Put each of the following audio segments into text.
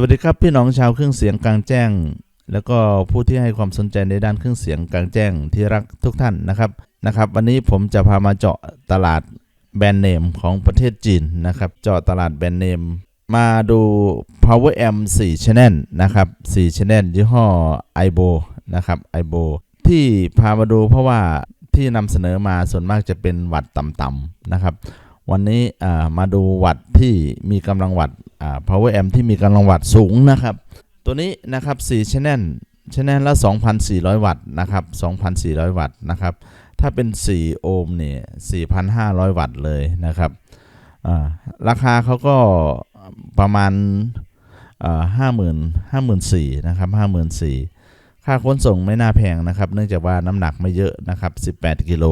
วัสดีครับพี่น้องชาวเครื่องเสียงกลางแจ้ง แล้วก็ผู้ที่ให้ความสนใจในด้านเครื่องเสียงกลางแจ้งที่รักทุกท่านนะครับนะครับ วันนี้ผมจะพามาเจาะตลาดแบรนด์เนมของประเทศจีนนะครับ เจาะตลาดแบรนด์เนมมาดู Power Amp 4 Channel นะครับ 4 Channel ยี่ห้อ i b o นะครับ i b o ที่พามาดูเพราะว่าที่นำเสนอมาส่วนมากจะเป็นวัดต่ำๆนะครับ วันนี้มาดูวัดที่มีกำลังวัด power amp ที่มีกำลังวัดสูงนะครับ ตัวนี้นะครับ4 channel channel ละ 2,400 วัตต์นะครับ 2,400 วัตต์นะครับ ถ้าเป็น 4 โอห์มเนี่ย4,500 วัตต์เลยนะครับอ่าราคาเขาก็ประมาณห้าหมื่นห้าหมื่นสี่นะครับห้าหมื่นสี่ค่าขนส่งไม่น่าแพงนะครับ เนื่องจากว่าน้ำหนักไม่เยอะนะครับ18กิโล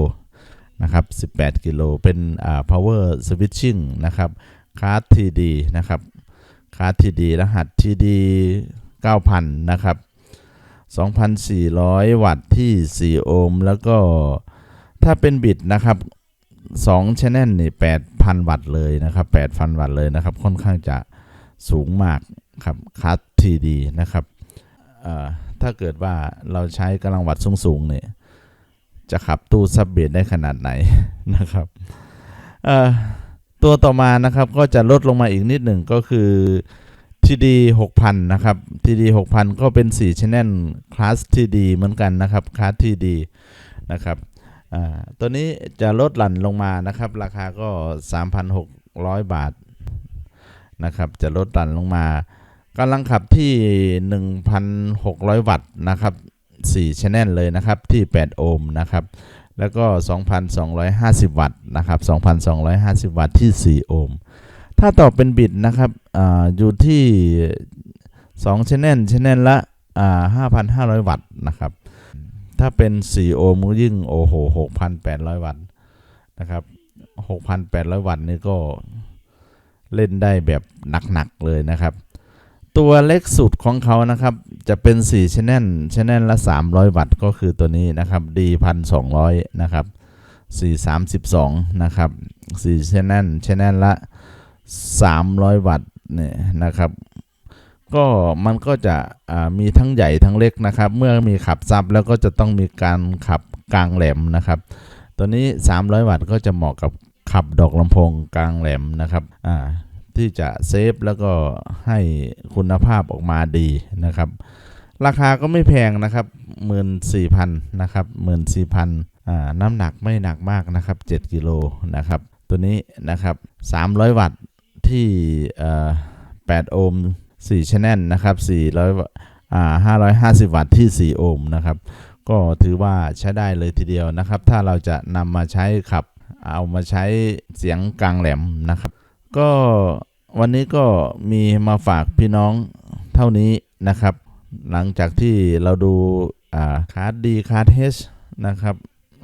นะครับ18กิโลเป็นอ่า power switching นะครับคาร์ด TD นะครับ คาร์ด TD รหัส TD 9,000 นะครับ 2,400 วัตต์ที่ 4 โอห์มแล้วก็ถ้าเป็นบิตนะครับ2 channel นี่ 8,000 วัตต์เลยนะครับ 8,000 วัตต์เลยนะครับ ค่อนข้างจะสูงมากครับคาร์ด TD นะครับถ้าเกิดว่าเราใช้กำลังวัตต์สูงๆเนี่ยจะขับตู้ซับเบสได้ขนาดไหนนะครับ ตัวต่อมานะครับก็จะลดลงมาอีกนิดหนึ่งก็คือ TD 6000 นะครับ TD 6000 ก็เป็น4 Channel Class TD เหมือนกันนะครับ Class TD นะครับตัวนี้จะลดหลั่นลงมานะครับ ราคาก็ 3,600 บาทนะครับจะลดหลั่นลงมากำลังขับที่ 1,600 วัตต์นะครับ4 channel เลยนะครับที่ 8 โอห์มนะครับ แล้วก็ 2,250 วัตต์นะครับ 2,250 วัตต์ที่ 4 โอห์ม ถ้าต่อเป็นบิตนะครับออยู่ที่2 channel channel ละอ่า5,500 วัตต์นะครับ ถ้าเป็น 4 โอห์มก็ยิ่งโอ้โห 6,800 วัตต์นะครับ 6,800 วัตต์นี่ก็เล่นได้แบบหนัก ๆ เลยนะครับ ตัวเล็กสุดของเขานะครับ จะเป็น4 channel channel ละ 300 วัตต์ก็คือตัวนี้นะครับ D 1,200นะครับ432นะครับ4 channel channel ละ 300 วัตต์เนี่ยนะครับ ก็มันก็จะมีทั้งใหญ่ทั้งเล็กนะครับ เมื่อมีขับซับแล้วก็จะต้องมีการขับกลางแหลมนะครับ ตัวนี้ 300 วัตต์ก็จะเหมาะกับขับดอกลำโพงกลางแหลมนะครับอ่า ที่จะเซฟแล้วก็ให้คุณภาพออกมาดีนะครับ ราคาก็ไม่แพงนะครับ 14,000นะครับ14,000อ่าน้ำหนักไม่หนักมากนะครับ 7กิโลนะครับ ตัวนี้นะครับ 300 วัตต์ที่เอ่อ8โอห์ม4 channel นะครับ400อ่า550 วัตต์ที่ 4 โอห์มนะครับ ก็ถือว่าใช้ได้เลยทีเดียวนะครับ ถ้าเราจะนำมาใช้ขับเอามาใช้เสียงกลางแหลมนะครับ ก็วันนี้ก็มีมาฝากพี่น้องเท่านี้นะครับ หลังจากที่เราดูาคาร์ดดีคาร์ดเฮนะครับ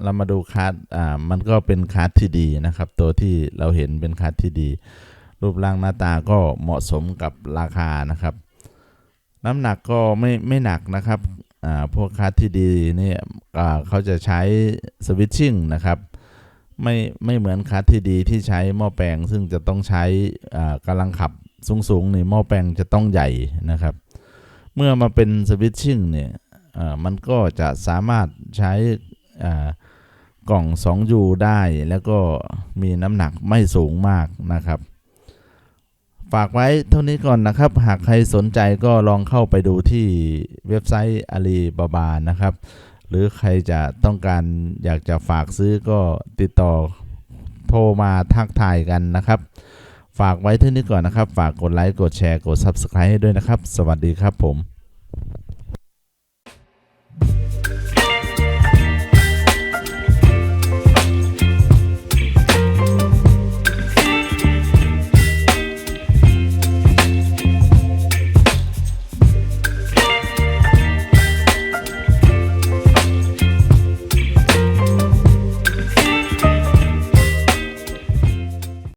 เรามาดูคาร์ดอ่ามันก็เป็นคาร์ดที่ดีนะครับ ตัวที่เราเห็นเป็นคาร์ดที่ดี รูปร่างหน้าตาก็เหมาะสมกับราคานะครับ น้ำหนักก็ไม่ไม่หนักนะครับอ่าพวกคาร์ดที่ดีนี่อ่าเขาจะใช้สวิตชิ่งนะครับ ไม่ไม่เหมือนคัสที่ดีที่ใช้หม้อแปลง ซึ่งจะต้องใช้กำลังขับสูงๆนี่หม้อแปลงจะต้องใหญ่นะครับ เมื่อมาเป็นสวิตชิ่งเนี่ยมันก็จะสามารถใช้กล่อง 2U ได้แล้วก็มีน้ำหนักไม่สูงมากนะครับ ฝากไว้เท่านี้ก่อนนะครับ หากใครสนใจก็ลองเข้าไปดูที่เว็บไซต์อาลีบาบานะครับ หรือใครจะต้องการอยากจะฝากซื้อก็ติดต่อโทรมาทักทายกันนะครับ ฝากไว้เท่านี้ก่อนนะครับ ฝากกดไลค์ กดแชร์ กด Subscribe ให้ด้วยนะครับ สวัสดีครับผม